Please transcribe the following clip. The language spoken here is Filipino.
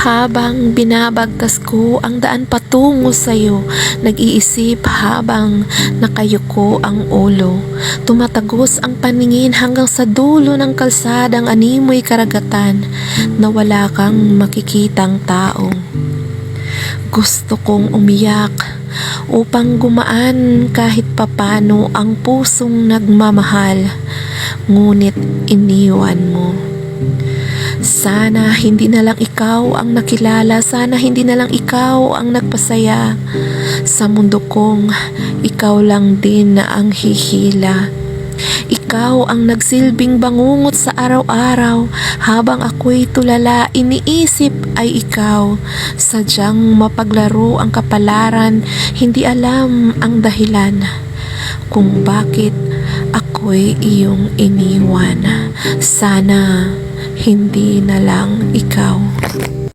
Habang binabagtas ko ang daan patungo sa'yo, nag-iisip habang nakayuko ang ulo. Tumatagos ang paningin hanggang sa dulo ng kalsadang animoy karagatan na wala kang makikitang tao. Gusto kong umiyak upang gumaan kahit papano ang pusong nagmamahal, ngunit iniwan mo. Sana hindi na lang ikaw ang nakilala, sana hindi na lang ikaw ang nagpasaya. Sa mundo kong ikaw lang din na ang hihila. Ikaw ang nagsilbing bangungot sa araw-araw habang ako'y tulala iniisip ay ikaw. Sadyang mapaglaro ang kapalaran, hindi alam ang dahilan kung bakit ako'y iyong iniwan. Sana hindi na lang ikaw.